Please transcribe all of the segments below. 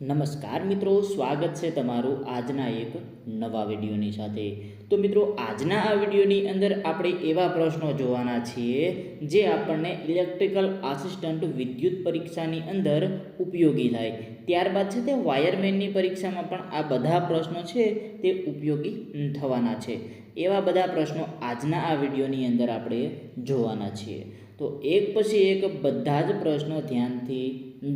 નમસ્કાર મિત્રો, સ્વાગત છે તમારું આજના એક નવા વિડીયોની સાથે. તો મિત્રો, આજના આ વિડીયોની અંદર આપણે એવા પ્રશ્નો જોવાના છીએ જે આપણને ઇલેક્ટ્રિકલ આસિસ્ટન્ટ વિદ્યુત પરીક્ષાની અંદર ઉપયોગી થાય. ત્યારબાદ છે તે વાયરમેનની પરીક્ષામાં પણ આ બધા પ્રશ્નો છે તે ઉપયોગી થવાના છે. એવા બધા પ્રશ્નો આજના આ વિડીયોની અંદર આપણે જોવાના છીએ. તો એક પછી એક બધા જ પ્રશ્નો ધ્યાનથી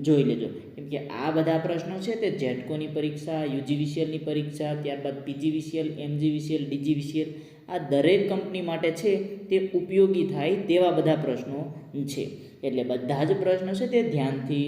જોઈ લેજો. કેમ કે આ બધા પ્રશ્નો છે તે જેટકોની પરીક્ષા, યુજીવીસીએલની પરીક્ષા, ત્યારબાદ પીજીવીસીએલ, એમજીવીસીએલ, ડીજીવીસીએલ આ દરેક કંપની માટે છે તે ઉપયોગી થાય તેવા બધા પ્રશ્નો છે. એટલે બધા જ પ્રશ્નો છે તે ધ્યાનથી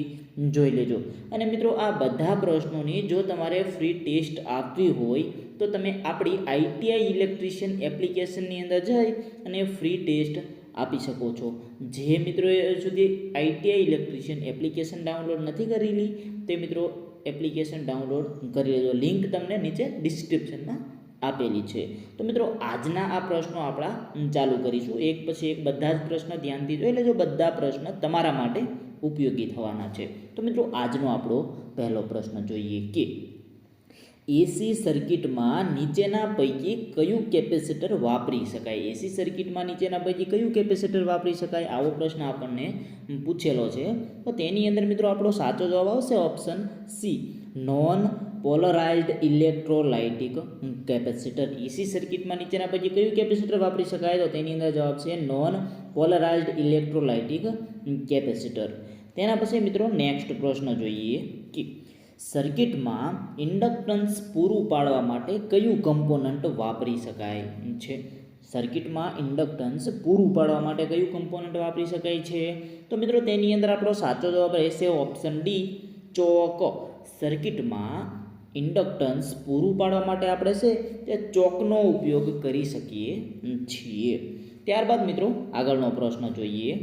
જોઈ લેજો. અને મિત્રો આ બધા પ્રશ્નોની જો તમારે ફ્રી ટેસ્ટ આપવી હોય તો તમે આપણી આઈટીઆઈ ઇલેક્ટ્રિશિયન એપ્લિકેશનની અંદર જઈ અને ફ્રી ટેસ્ટ આપી શકો છો. જે મિત્રોએ સુધી આઈટીઆઈ ઇલેક્ટ્રિશિયન એપ્લિકેશન ડાઉનલોડ નથી કરેલી, તે મિત્રો એપ્લિકેશન ડાઉનલોડ કરી લેજો. લિંક તમને નીચે ડિસ્ક્રિપ્શનમાં આપેલી છે. તો મિત્રો, આજના આ પ્રશ્નો આપણા ચાલુ કરીશું. એક પછી એક બધા જ પ્રશ્ન ધ્યાનથી જોઈ લેજો. બધા પ્રશ્ન તમારા માટે ઉપયોગી થવાના છે. તો મિત્રો, આજનો આપણો પહેલો પ્રશ્ન જોઈએ કે એસી સર્કિટમાં નીચેના પૈકી કયું કેપેસિટર વાપરી શકાય? એસી સર્કિટમાં નીચેના પૈકી કયું કેપેસિટર વાપરી શકાય? આવો પ્રશ્ન આપણને પૂછેલો છે. તો તેની અંદર મિત્રો આપણો સાચો જવાબ આવશે option C non polarized electrolytic capacitor AC સર્કિટમાં નીચેના પૈકી કયું કેપેસિટર વાપરી શકાય? તો તેની અંદર જવાબ છે નોન પોલરાઇઝ્ડ ઇલેક્ટ્રોલાઇટિક કેપેસિટર તેના પછી મિત્રો નેક્સ્ટ પ્રશ્ન જોઈએ કે સર્કિટમાં ઇન્ડક્ટન્સ પૂરું પાડવા માટે કયું કમ્પોનન્ટ વાપરી શકાય છે? સર્કિટમાં ઇન્ડક્ટન્સ પૂરું પાડવા માટે કયું કમ્પોનન્ટ વાપરી શકાય છે? તો મિત્રો, તેની અંદર આપણો સાચો જવાબ રહેશે ઓપ્શન ડી, ચોક. સર્કિટમાં ઇન્ડક્ટન્સ પૂરું પાડવા માટે આપણે છે તે ચોકનો ઉપયોગ કરી શકીએ છીએ. ત્યારબાદ મિત્રો, આગળનો પ્રશ્ન જોઈએ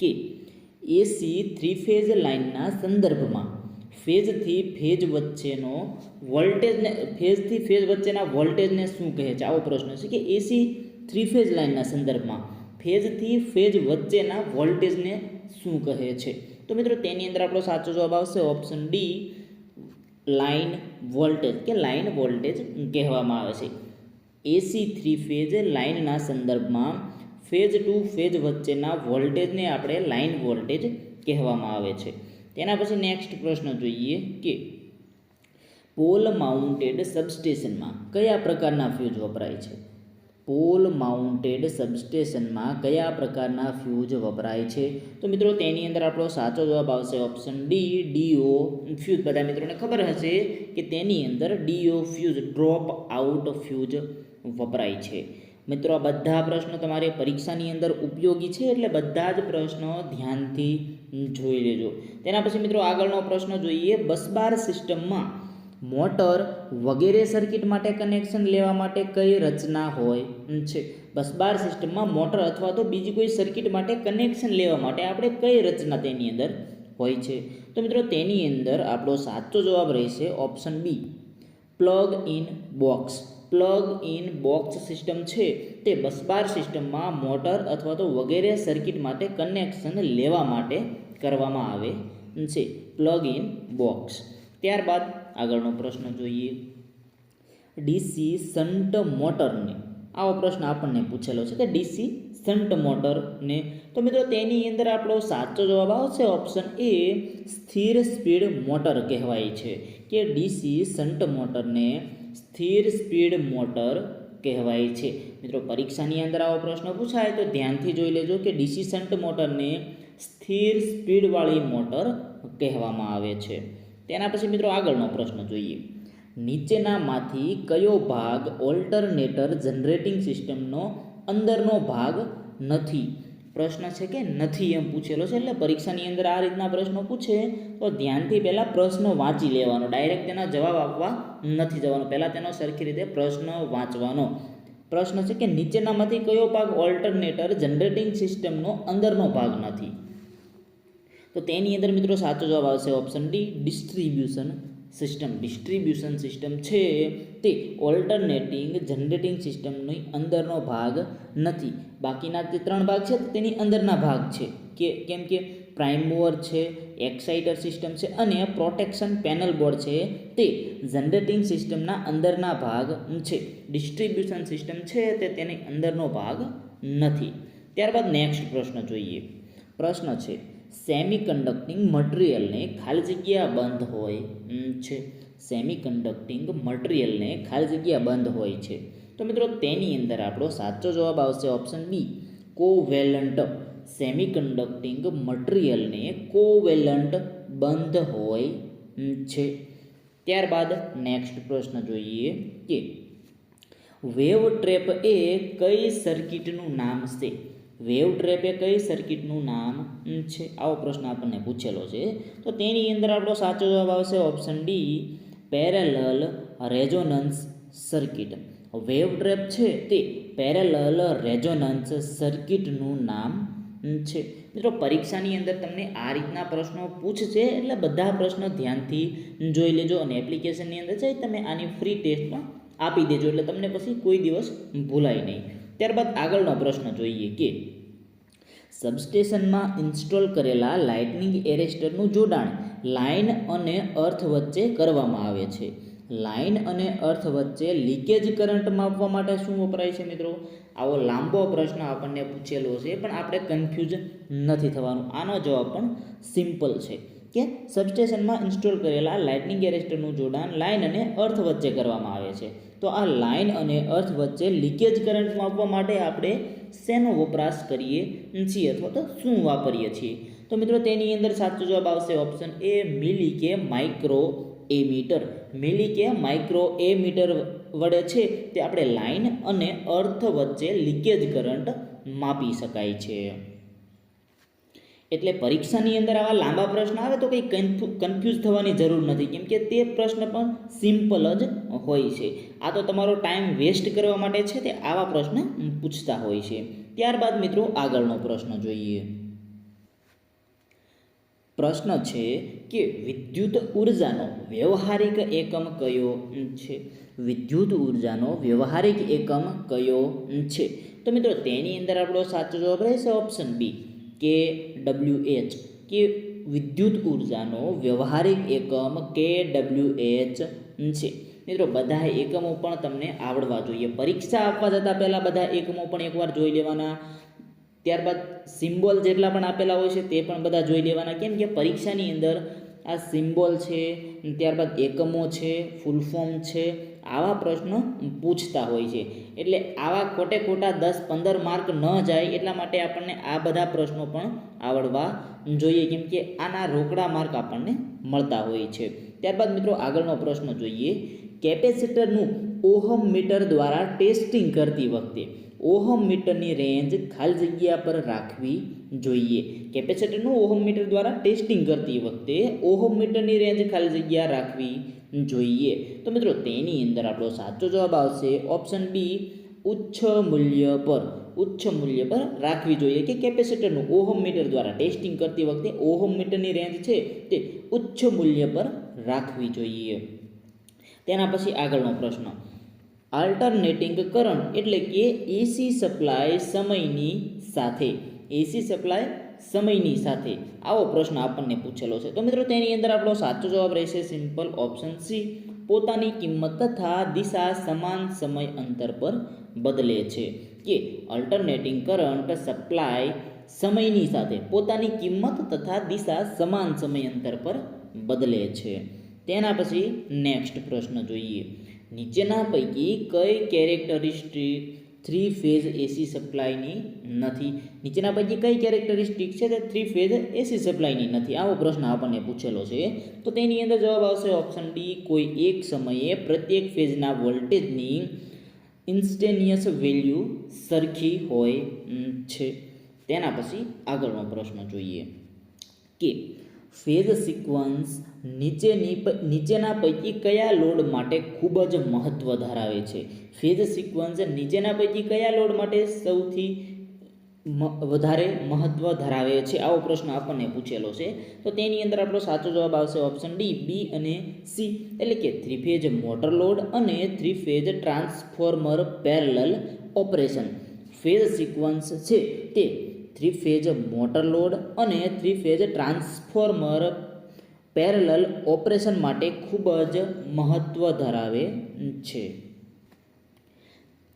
કે એસી થ્રી ફેઝ લાઇનના સંદર્ભમાં ફેઝથી ફેઝ વચ્ચેનો વોલ્ટેજને, ફેઝથી ફેઝ વચ્ચેના વોલ્ટેજને શું કહે છે? આવો પ્રશ્ન છે કે એસી થ્રી ફેઝ લાઇનના સંદર્ભમાં ફેઝથી ફેઝ વચ્ચેના વોલ્ટેજને શું કહે છે? તો મિત્રો તેની અંદર આપણો સાચો જવાબ આવશે ઓપ્શન ડી લાઇન વોલ્ટેજ, કે લાઇન વોલ્ટેજ કહેવામાં આવે છે. એસી થ્રી ફેઝ લાઇનના સંદર્ભમાં ફેઝ ટુ ફેઝ વચ્ચેના વોલ્ટેજને આપણે લાઇન વોલ્ટેજ કહેવામાં આવે છે. તેના પછી નેક્સ્ટ પ્રશ્ન જોઈએ કે પોલ માઉન્ટેડ સબસ્ટેશનમાં કયા પ્રકારના ફ્યુઝ વપરાય છે? પોલ માઉન્ટેડ સબસ્ટેશનમાં કયા પ્રકારના ફ્યુઝ વપરાય છે? તો મિત્રો તેની અંદર આપણો સાચો જવાબ આવશે ઓપ્શન ડી ડીઓ ફ્યુઝ બધા મિત્રોને ખબર હશે કે તેની અંદર D O fuse drop out fuse વપરાય છે. મિત્રો આ બધા પ્રશ્નો તમારી પરીક્ષાની અંદર ઉપયોગી છે એટલે બધા જ પ્રશ્નો ધ્યાનથી જોઈ લેજો. તેના પછી મિત્રો આગળનો પ્રશ્ન જોઈએ, બસબાર સિસ્ટમમાં મોટર વગેરે સર્કિટ માટે કનેક્શન લેવા માટે કઈ રચના હોય? છે. બસબાર સિસ્ટમમાં મોટર અથવા તો બીજી કોઈ સર્કિટ માટે કનેક્શન લેવા માટે આપણે કઈ રચના તેની અંદર હોય છે? તો મિત્રો તેની અંદર આપણો સાચો જવાબ રહેશે option B, plug in box. Plug in box system છે. તે બસબાર સિસ્ટમમાં મોટર અથવા તો વગેરે સર્કિટ માટે કનેક્શન લેવા માટે કરવામાં આવે છે. Plug in box. ત્યારબાદ આગળનો પ્રશ્ન જોઈએ. ડીસી સન્ટ મોટરને. આવો પ્રશ્ન આપણને પૂછેલો છે કે ડીસી સન્ટ મોટરને. તો મિત્રો તેની અંદર આપણો સાચો જવાબ આવશે ઓપ્શન એ સ્થિર સ્પીડ મોટર કહેવાય છે કે ડીસી સન્ટ મોટરને સ્થિર સ્પીડ મોટર કહેવાય છે. મિત્રો, પરીક્ષાની અંદર આવો પ્રશ્ન પૂછાય તો ધ્યાનથી જોઈ લેજો કે ડીસી શન્ટ મોટરને સ્થિર સ્પીડવાળી મોટર કહેવામાં આવે છે. તેના પછી મિત્રો આગળનો પ્રશ્ન જોઈએ. નીચેનામાંથી કયો ભાગ ઓલ્ટરનેટર જનરેટિંગ સિસ્ટમનો અંદરનો ભાગ નથી? પ્રશ્ન છે કે નથી એમ પૂછેલો છે એટલે પરીક્ષાની અંદર આ રીતના પ્રશ્નો પૂછે, તો ધ્યાનથી પહેલાં પ્રશ્ન વાંચી લેવાનો. ડાયરેક્ટ તેના જવાબ આપવા નથી જવાનો. પહેલાં તેનો સરખી રીતે પ્રશ્ન વાંચવાનો. પ્રશ્ન છે કે નીચેનામાંથી કયો ભાગ ઓલ્ટરનેટર જનરેટિંગ સિસ્ટમનો અંદરનો ભાગ નથી? તો તેની અંદર મિત્રો સાચો જવાબ આવશે option D distribution system distribution system છે તે ઓલ્ટરનેટિંગ જનરેટિંગ સિસ્ટમની અંદરનો ભાગ નથી. બાકીના જે ત્રણ ભાગ છે તેની અંદરના ભાગ છે. કે કેમ કે પ્રાઇમ મૂવર છે એક્સાઇટર સિસ્ટમ છે અને પ્રોટેક્શન પેનલ બોર્ડ છે તે જનરેટિંગ સિસ્ટમના અંદરના ભાગ છે. ડિસ્ટ્રીબ્યુશન સિસ્ટમ છે તે તેની અંદરનો ભાગ નથી. ત્યારબાદ નેક્સ્ટ પ્રશ્ન જોઈએ. પ્રશ્ન છે સેમી કન્ડક્ટિંગ મટીરિયલને ખાલી જગ્યા બંધ હોય છે. સેમિકન્ડક્ટિંગ મટીરિયલને ખાલી જગ્યા બંધ હોય છે. તો મિત્રો, તેની અંદર આપણો સાચો જવાબ આવશે ઓપ્શન બી. કોવેલન્ટ સેમિકન્ડક્ટિંગ મટીરિયલને કોવેલન્ટ બંધ હોય છે. ત્યારબાદ નેક્સ્ટ પ્રશ્ન જોઈએ કે વેવ ટ્રેપ એ કઈ સર્કિટનું નામ છે? વેવ ટ્રેપ એ કઈ સર્કિટનું નામ છે? આવો પ્રશ્ન આપણને પૂછેલો છે. તો તેની અંદર આપણો સાચો જવાબ આવશે option D, parallel resonance circuit. Wave trap છે તે પેરેલલ રેઝોનન્સ સર્કિટનું નામ છે. મિત્રો, પરીક્ષાની અંદર તમને આ રીતના પ્રશ્નો પૂછશે, એટલે બધા પ્રશ્નો ધ્યાનથી જોઈ લેજો અને એપ્લિકેશનની અંદર જઈ તમે આની ફ્રી ટેસ્ટમાં આપી દેજો. એટલે તમને પછી કોઈ દિવસ ભૂલાય નહીં. ત્યારબાદ આગળનો પ્રશ્ન જોઈએ કે સબસ્ટેશનમાં ઇન્સ્ટોલ કરેલા લાઇટનિંગ એરેસ્ટરનું જોડાણ લાઇન અને અર્થ વચ્ચે કરવામાં આવે છે. લાઇન અને અર્થ વચ્ચે લીકેજ કરંટ માપવા માટે શું વપરાય છે મિત્રો? આવો લાંબો પ્રશ્ન આપણને પૂછેલો છે, પણ આપણે કન્ફ્યુઝ નથી થવાનું. આનો જવાબ પણ સિમ્પલ છે. કે સબસ્ટેશનમાં ઇન્સ્ટોલ કરેલા લાઇટનિંગ એરેસ્ટરનું જોડાણ લાઇન અને અર્થ વચ્ચે કરવામાં આવે છે. તો આ લાઇન અને અર્થ વચ્ચે લીકેજ કરંટ માપવા માટે આપણે શેનો વપરાશ કરીએ છીએ અથવા તો શું વાપરીએ છીએ? તો મિત્રો તેની અંદર સાચો જવાબ આવશે ઓપ્શન એ મિલી કે માઇક્રો એ મીટર. મિલી કે માઇક્રો એ મીટર વડે છે તે આપણે લાઇન અને અર્થ વચ્ચે લીકેજ કરંટ માપી શકાય છે. એટલે પરીક્ષાની અંદર આવા લાંબા પ્રશ્ન આવે તો કંઈ કન્ફ્યુઝ થવાની જરૂર નથી. કેમ કે તે પ્રશ્ન પણ સિમ્પલ જ હોય છે. આ તો તમારો ટાઈમ વેસ્ટ કરવા માટે છે તે આવા પ્રશ્ન પૂછતા હોય છે. ત્યારબાદ મિત્રો આગળનો પ્રશ્ન જોઈએ. પ્રશ્ન છે કે વિદ્યુત ઉર્જાનો વ્યવહારિક એકમ કયો છે? વિદ્યુત ઉર્જાનો વ્યવહારિક એકમ કયો છે? તો મિત્રો તેની અંદર આપણો સાચો જવાબ રહેશે ઓપ્શન બી કે ડબલ્યુ એચ કે વિદ્યુત ઉર્જાનો વ્યવહારિક એકમ કે ડબલ્યુ એચ છે. મિત્રો બધા એકમો પણ તમને આવડવા જોઈએ. પરીક્ષા આપવા જતાં પહેલાં બધા એકમો પણ એકવાર જોઈ લેવાના. ત્યારબાદ સિમ્બોલ જેટલા પણ આપેલા હોય છે તે પણ બધા જોઈ લેવાના. કેમ કે પરીક્ષાની અંદર આ સિમ્બોલ છે, ત્યારબાદ એકમો છે, ફૂલ ફોર્મ છે આવા પ્રશ્નો પૂછતા હોય છે. એટલે આવા ખોટે ખોટા દસ, પંદર માર્ક ન જાય એટલા માટે આપણને આ બધા પ્રશ્નો પણ આવડવા જોઈએ. કેમ કે આના રોકડા માર્ક આપણને મળતા હોય છે. ત્યારબાદ મિત્રો આગળનો પ્રશ્ન જોઈએ. કેપેસિટરનું ઓહમ મીટર દ્વારા ટેસ્ટિંગ કરતી વખતે ઓહમ મીટરની રેન્જ ખાલી જગ્યા પર રાખવી જોઈએ. કેપેસિટરનું ઓહમ મીટર દ્વારા ટેસ્ટિંગ કરતી વખતે ઓહમ મીટરની રેન્જ ખાલી જગ્યા રાખવી જોઈએ. તો મિત્રો, તેની અંદર આપણો સાચો જવાબ આવશે ઓપ્શન બી, ઉચ્ચ મૂલ્ય પર. ઉચ્ચ મૂલ્ય પર રાખવી જોઈએ કે કેપેસિટરનું ઓહમ મીટર દ્વારા ટેસ્ટિંગ કરતી વખતે ઓહમ મીટરની રેન્જ છે તે ઉચ્ચ મૂલ્ય પર રાખવી જોઈએ. તેના પછી આગળનો પ્રશ્ન. આલ્ટરનેટિંગ કરંટ એટલે કે એસી સપ્લાય સમયની સાથે. એસી સપ્લાય સમયની સાથે. આવો પ્રશ્ન આપણને પૂછેલો છે. તો મિત્રો, તેની અંદર આપણો સાચો જવાબ રહેશે સિમ્પલ ઓપ્શન સી પોતાની કિંમત તથા દિશા સમાન સમય અંતર પર બદલે છે. કે અલ્ટરનેટિંગ કરંટ સપ્લાય સમયની સાથે. પોતાની કિંમત તથા દિશા સમાન સમય અંતર પર બદલે છે. તેના પછી નેક્સ્ટ પ્રશ્ન જોઈએ. નીચેના પૈકી કઈ કેરેક્ટરિસ્ટિક થ્રી ફેઝ એસી સપ્લાયની નથી? નીચેના પૈકી કઈ કેરેક્ટરિસ્ટિક છે તે થ્રી ફેઝ એસી સપ્લાયની નથી? આવો પ્રશ્ન આપણને પૂછેલો છે. તો તેની અંદર જવાબ આવશે ઓપ્શન ડી કોઈ એક સમયે પ્રત્યેક ફેઝના વોલ્ટેજની ઇન્સ્ટેનિયસ વેલ્યુ સરખી હોય છે. તેના પછી આગળનો પ્રશ્ન જોઈએ. કે ફેઝ સિક્વન્સ નીચેની નીચેના પૈકી કયા લોડ માટે ખૂબ જ મહત્ત્વ ધરાવે છે? ફેઝ સિક્વન્સ નીચેના પૈકી કયા લોડ માટે સૌથી વધારે મહત્ત્વ ધરાવે છે? આવો પ્રશ્ન આપણને પૂછેલો છે. તો તેની અંદર આપણો સાચો જવાબ આવશે ઓપ્શન ડી બી અને સી એટલે કે થ્રી ફેઝ મોટર લોડ અને three phase transformer parallel operation phase sequence છે તે થ્રી ફેઝ મોટર લોડ અને three phase transformer parallel operation માટે ખૂબ જ મહત્ત્વ ધરાવે છે.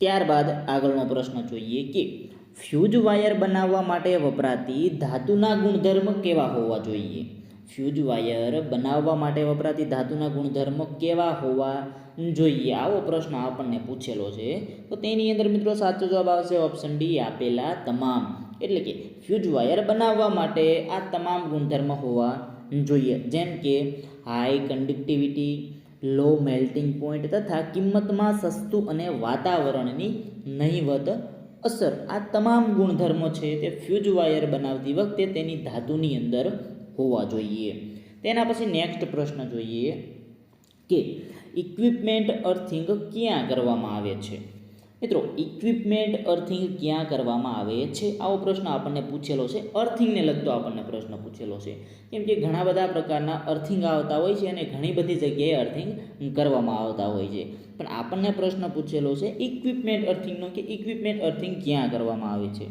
ત્યારબાદ આગળનો પ્રશ્ન જોઈએ કે ફ્યુઝ વાયર બનાવવા માટે વપરાતી ધાતુના ગુણધર્મ કેવા હોવા જોઈએ? ફ્યુઝ વાયર બનાવવા માટે વપરાતી ધાતુના ગુણધર્મ કેવા હોવા જોઈએ? આવો પ્રશ્ન આપણને પૂછેલો છે. તો તેની અંદર મિત્રો સાચો જવાબ આવશે ઓપ્શન ડી, આપેલા તમામ એટલે કે ફ્યુઝ વાયર બનાવવા માટે આ તમામ ગુણધર્મ હોવા જોઈએ. જેમ કે high conductivity low melting point તથા કિંમતમાં સસ્તું અને વાતાવરણની નહીવત અસર. આ તમામ ગુણધર્મો છે તે ફ્યુઝ વાયર બનાવતી વખતે તેની ધાતુની અંદર હોવા જોઈએ. તેના પછી નેક્સ્ટ પ્રશ્ન જોઈએ કે ઇક્વિપમેન્ટ અર્થિંગ ક્યાં કરવામાં આવે છે? મિત્રો ઇક્વિપમેન્ટ અર્થિંગ ક્યાં કરવામાં આવે છે? આવો પ્રશ્ન આપણને પૂછેલો છે. અર્થિંગને લગતો આપણને પ્રશ્ન પૂછેલો છે. કેમ કે ઘણા બધા પ્રકારના અર્થિંગ આવતા હોય છે અને ઘણી બધી જગ્યાએ અર્થિંગ કરવામાં આવતા હોય છે. પણ આપણને પ્રશ્ન પૂછેલો છે ઇક્વિપમેન્ટ અર્થિંગનો કે ઇક્વિપમેન્ટ અર્થિંગ ક્યાં કરવામાં આવે છે?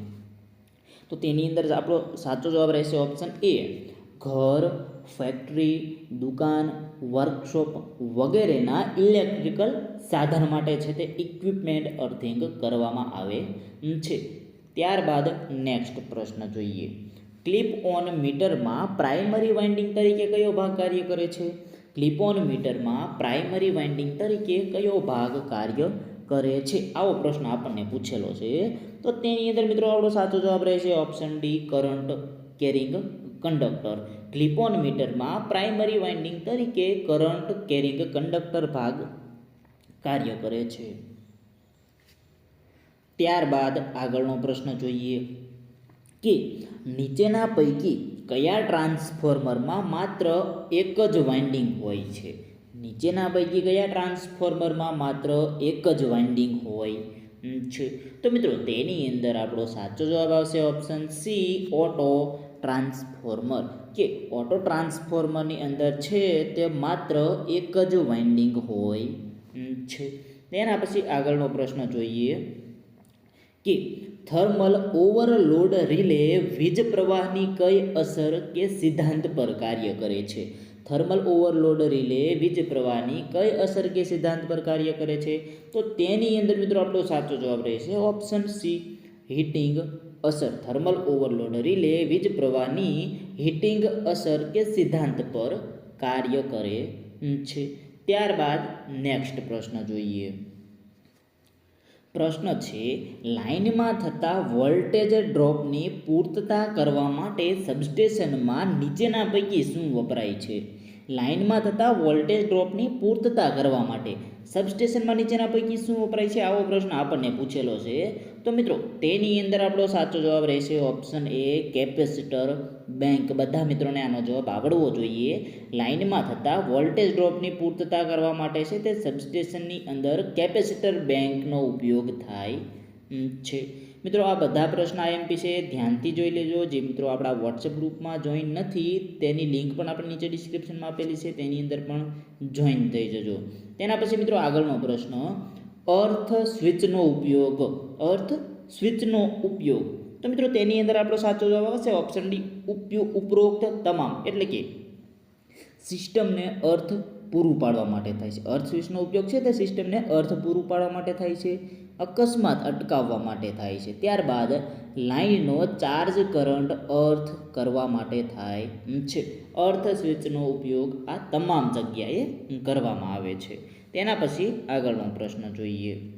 તો તેની અંદર આપણો સાચો જવાબ રહેશે ઓપ્શન એ ઘર ફેક્ટરી દુકાન વર્કશોપ વગેરેના ઇલેક્ટ્રિકલ સાધન માટે છે તે ઇક્વિપમેન્ટ અર્થિંગ કરવામાં આવે છે. ત્યારબાદ નેક્સ્ટ પ્રશ્ન જોઈએ. ક્લિપ ઓન મીટરમાં પ્રાઇમરી વાઇન્ડિંગ તરીકે કયો ભાગ કાર્ય કરે છે? ક્લિપ ઓન મીટરમાં પ્રાઇમરી વાઇન્ડિંગ તરીકે કયો ભાગ કાર્ય કરે છે? આવો પ્રશ્ન આપણને પૂછેલો છે. તો તેની અંદર મિત્રો આપણો સાચો જવાબ રહેશે option D current carrying conductor. Clip on મીટરમાં પ્રાઇમરી વાઇન્ડિંગ તરીકે કરંટ કેરિંગ કંડક્ટર ભાગ કાર્ય કરે છે. ત્યારબાદ આગળનો પ્રશ્ન જોઈએ કે નીચેના પૈકી કયા ટ્રાન્સફોર્મરમાં માત્ર એક જ વાઇન્ડિંગ હોય છે? નીચેના પૈકી કયા ટ્રાન્સફોર્મરમાં માત્ર એક જ વાઇન્ડિંગ હોય છે? તો મિત્રો તેની અંદર આપણો સાચો જવાબ આવશે ઓપ્શન સી, ઓટો. ટ્રાન્સફોર્મર. કે ઓટો ટ્રાન્સફોર્મરની અંદર છે તે માત્ર એક જ વાઇન્ડિંગ હોય છે. તેના પછી આગળનો પ્રશ્ન જોઈએ કે થર્મલ ઓવરલોડ રિલે વીજ પ્રવાહની કઈ અસર કે સિદ્ધાંત પર કાર્ય કરે છે? થર્મલ ઓવરલોડ રિલે વીજ પ્રવાહની કઈ અસર કે સિદ્ધાંત પર કાર્ય કરે છે? તો તેની અંદર મિત્રો આપણો સાચો જવાબ રહેશે ઓપ્શન સી, હીટિંગ અસર થર્મલ ઓવરલોડ રિલે વીજ પ્રવાહની હીટિંગ અસર કે સિદ્ધાંત પર કાર્ય કરે છે. ત્યારબાદ નેક્સ્ટ પ્રશ્ન જોઈએ. પ્રશ્ન છે, લાઇનમાં થતા વોલ્ટેજ ડ્રોપની પૂર્તતા કરવા માટે સબસ્ટેશનમાં નીચેના પૈકી શું વપરાય છે? લાઇનમાં થતા વોલ્ટેજ ડ્રોપની પૂર્તતા કરવા માટે સબસ્ટેશનમાં નીચેના પૈકી શું વપરાય છે? આવો પ્રશ્ન આપણને પૂછેલો છે. તો મિત્રો, તેની અંદર આપણો સાચો જવાબ રહેશે ઓપ્શન એ કેપેસિટર બેંક બધા મિત્રોને આનો જવાબ આવડવો જોઈએ. લાઇનમાં થતા વોલ્ટેજ ડ્રોપની પૂર્તતા કરવા માટે છે તે સબસ્ટેશનની અંદર કેપેસિટર બેંકનો ઉપયોગ થાય છે. મિત્રો, આ બધા પ્રશ્ન આઈએમપી છે, ધ્યાનથી જોઈ લેજો. જે મિત્રો આપણા વોટ્સએપ ગ્રુપમાં જોઈન નથી, તેની લિંક પણ આપણે નીચે ડિસ્ક્રિપ્શનમાં આપેલી છે, તેની અંદર પણ જોઈન થઈ જજો. તેના પછી મિત્રો આગળનો પ્રશ્ન અર્થ સ્વિચનો ઉપયોગ. અર્થ સ્વિચનો ઉપયોગ. તો મિત્રો, તેની અંદર આપણો સાચો જવાબ આવશે ઓપ્શન ડી ઉપયોગ ઉપરોક્ત તમામ. એટલે કે સિસ્ટમને અર્થ પૂરું પાડવા માટે થાય છે. અર્થ સ્વિચનો ઉપયોગ છે, તે સિસ્ટમને અર્થ પૂરું પાડવા માટે થાય છે. અકસ્માત અટકાવવા માટે થાય છે. ત્યારબાદ લાઇનનો ચાર્જ કરંટ અર્થ કરવા માટે થાય છે. અર્થ સ્વિચનો ઉપયોગ આ તમામ જગ્યાએ કરવામાં આવે છે. તેના પછી આગળનો પ્રશ્ન જોઈએ.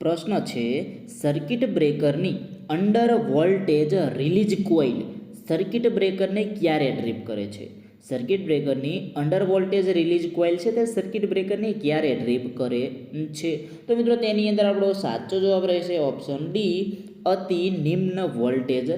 પ્રશ્ન છે, circuit બ્રેકરની under voltage release coil circuit બ્રેકરને ક્યારે ડ્રીપ કરે છે? સર્કિટ બ્રેકરની અંડર વોલ્ટેજ રિલીઝ કોઇલ છે તે સર્કિટ બ્રેકરને ક્યારે ડ્રીપ કરે? છે. તો મિત્રો, તેની અંદર આપણો સાચો જવાબ રહેશે ઓપ્શન ડી, અતિ નિમ્ન વોલ્ટેજ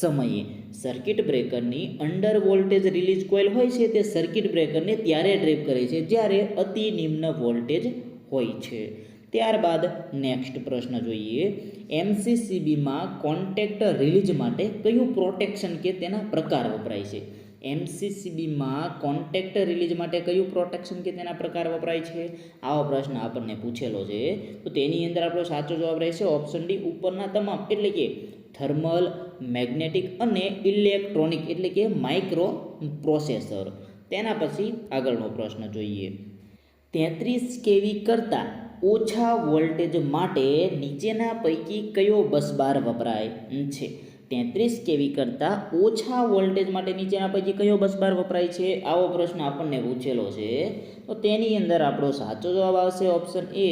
સમયે. સર્કિટ બ્રેકરની અંડર વોલ્ટેજ રિલીઝ કોઇલ હોય છે તે સર્કિટ બ્રેકરને ત્યારે ડ્રીપ કરે છે જ્યારે અતિ નિમ્ન વોલ્ટેજ હોય છે. ત્યારબાદ નેક્સ્ટ પ્રશ્ન જોઈએ. એમસીસીબીમાં કોન્ટેક્ટ રિલીઝ માટે કયું પ્રોટેક્શન કે તેના પ્રકાર વપરાય છે? એમસીસીબીમાં કોન્ટેક્ટ રિલીઝ માટે કયું પ્રોટેક્શન કે તેના પ્રકાર વપરાય છે? આવો પ્રશ્ન આપણને પૂછેલો છે. તો તેની અંદર આપણો સાચો જવાબ રહેશે ઓપ્શન ડી ઉપરના તમામ, એટલે કે થર્મલ મેગ્નેટિક અને ઇલેક્ટ્રોનિક એટલે કે માઇક્રો પ્રોસેસર તેના પછી આગળનો પ્રશ્ન જોઈએ. તેત્રીસ કેવી કરતાં ઓછા વોલ્ટેજ માટે નીચેના પૈકી કયો બસબાર વપરાય? છે. તેત્રીસ કેવી કરતાં ઓછા વોલ્ટેજ માટે નીચેના પૈકી કયો બસબાર વપરાય છે? આવો પ્રશ્ન આપણને પૂછેલો છે. તો તેની અંદર આપણો સાચો જવાબ આવશે ઓપ્શન એ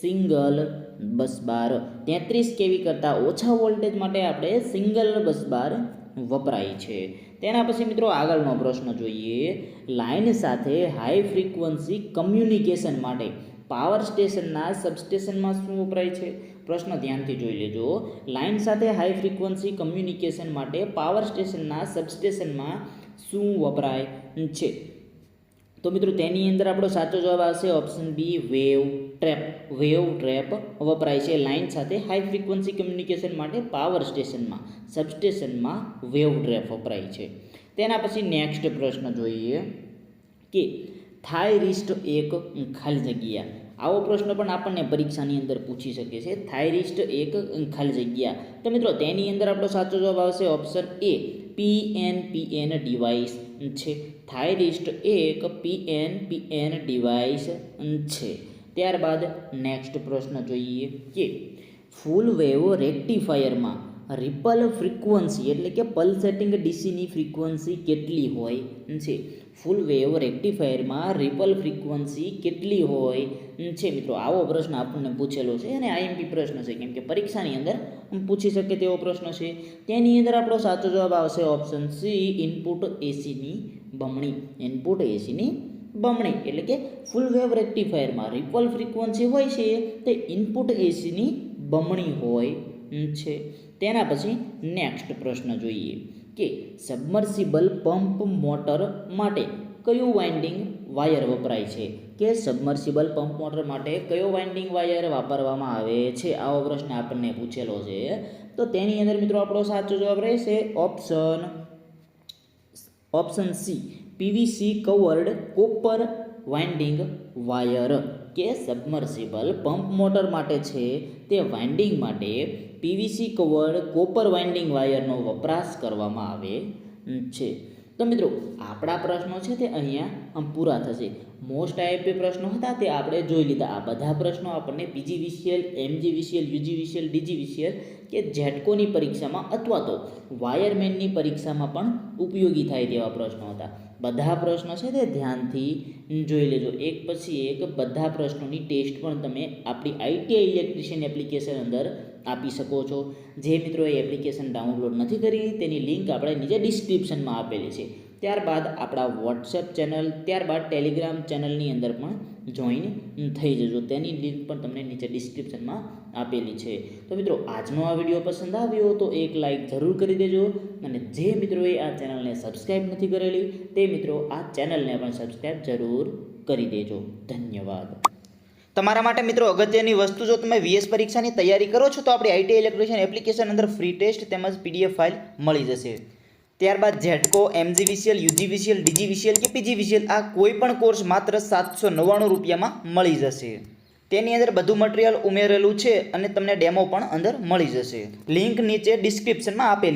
સિંગલ બસબાર તેત્રીસ કેવી કરતાં ઓછા વોલ્ટેજ માટે આપણે સિંગલ બસબાર વપરાય છે. તેના પછી મિત્રો આગળનો પ્રશ્ન જોઈએ. લાઇન સાથે હાઈ ફ્રીક્વન્સી કમ્યુનિકેશન માટે પાવર સ્ટેશનના સબસ્ટેશનમાં શું વપરાય છે? પ્રશ્ન ધ્યાનથી જોઈ લેજો. લાઇન સાથે હાઈ ફ્રિકવન્સી કમ્યુનિકેશન માટે પાવર સ્ટેશનના સબસ્ટેશનમાં શું વપરાય છે? તો મિત્રો તેની અંદર આપણો સાચો જવાબ આવશે option B wave trap wave trap વપરાય છે લાઇન સાથે હાઈ ફ્રિકવન્સી કમ્યુનિકેશન માટે પાવર સ્ટેશનમાં સબસ્ટેશનમાં વેવ ટ્રેપ વપરાય છે. તેના પછી નેક્સ્ટ પ્રશ્ન જોઈએ કે થાઇરિસ્ટ એક ખાલી જગ્યા આવો પ્રશ્ન પણ આપણને પરીક્ષાની અંદર પૂછી શકે છે. થાઇરિસ્ટ એક ખાલી જગ્યા. તો મિત્રો, તેની અંદર આપણો સાચો જવાબ આવશે option A, P N P N device છે. થાઇરિસ્ટ એક P N P N device છે. ત્યારબાદ નેક્સ્ટ પ્રશ્ન જોઈએ કે, ફૂલ વેવ રેક્ટિફાયરમાં રિપલ ફ્રીક્વન્સી એટલે કે પલ્સેટિંગ ડીસીની ફ્રીક્વન્સી કેટલી હોય છે? ફૂલ વેવ રેક્ટિફાયરમાં રિપલ ફ્રીક્વન્સી કેટલી હોય છે મિત્રો, આવો પ્રશ્ન આપણને પૂછેલો છે અને આઈએમપી પ્રશ્ન છે. કેમ કે પરીક્ષાની અંદર પૂછી શકે તેવો પ્રશ્ન છે. તેની અંદર આપણો સાચો જવાબ આવશે ઓપ્શન સી ઇનપુટ એસીની બમણી. ઇનપુટ એસીની બમણી. એટલે કે ફૂલ વેવ રેક્ટિફાયરમાં રિપલ ફ્રીક્વન્સી હોય છે તે ઇનપુટ એસીની બમણી હોય છે. તેના પછી નેક્સ્ટ પ્રશ્ન જોઈએ કે સબમર્સિબલ પંપ મોટર માટે કયું વાઇન્ડિંગ વાયર વપરાય છે? કે સબમર્સિબલ પંપ મોટર માટે કયો વાઇન્ડિંગ વાયર વાપરવામાં આવે છે? આવો પ્રશ્ન આપણને પૂછેલો છે. તો તેની અંદર મિત્રો આપણો સાચો જવાબ રહેશે option option C PVC covered copper winding wire કે સબમર્સિબલ પંપ મોટર માટે છે તે વાઇન્ડિંગ માટે પીવીસી કવર્ડ કોપર વાઇન્ડિંગ વાયરનો વપરાશ કરવામાં આવે છે. તો મિત્રો, આપણા પ્રશ્નો છે તે અહીંયા પૂરા થશે. મોસ્ટ આઈએમપી પ્રશ્નો હતા તે આપણે જોઈ લીધા. આ બધા પ્રશ્નો આપણને PG VCL MG VCL UG VCL DG VCL કે જેટકોની પરીક્ષામાં અથવા તો વાયરમેનની પરીક્ષામાં પણ ઉપયોગી થાય તેવા પ્રશ્નો હતા. બધા પ્રશ્નો છે તે ધ્યાનથી જોઈ લેજો. એક પછી એક બધા પ્રશ્નોની ટેસ્ટ પણ તમે આપણી આઈટીઆઈ ઇલેક્ટ્રિશિયન એપ્લિકેશન અંદર આપી શકો છો. જે મિત્રો એ એપ્લિકેશન ડાઉનલોડ નથી કરી, તેની લિંક આપણે નીચે ડિસ્ક્રિપ્શનમાં આપેલી છે. ત્યારબાદ આપણા વોટ્સએપ ચેનલ ત્યારબાદ ટેલિગ્રામ ચેનલની અંદર પણ જોઈન થઈ જજો. તેની લિંક પણ તમને નીચે ડિસ્ક્રિપ્શનમાં આપેલી છે. તો મિત્રો, આજનો આ વીડિયો પસંદ આવ્યો તો એક લાઇક જરૂર કરી દેજો. અને જે મિત્રોએ આ ચેનલને સબસ્ક્રાઈબ નથી કરેલી, તે મિત્રો આ ચેનલને પણ સબસ્ક્રાઈબ જરૂર કરી દેજો. ધન્યવાદ. તમારા માટે મિત્રો અગત્યની વસ્તુ જો તમે વીએસ પરીક્ષાની તૈયારી કરો છો, તો આપણી આઈટી ઇલેક્ટ્રિશિયન એપ્લિકેશન અંદર ફ્રી ટેસ્ટ તેમજ પીડીએફ ફાઇલ મળી જશે. ત્યારબાદ GETCO MG UGVCL DGVCL VCL કે પીજી વિસીએલ આ કોઈ પણ કોર્સ માત્ર સાતસો નવ્વાણું રૂપિયામાં મળી જશે. તેની અંદર બધું મટીરિયલ ઉમેરેલું છે અને તમને ડેમો પણ અંદર મળી જશે. લિંક નીચે ડિસ્ક્રિપ્શનમાં આપેલી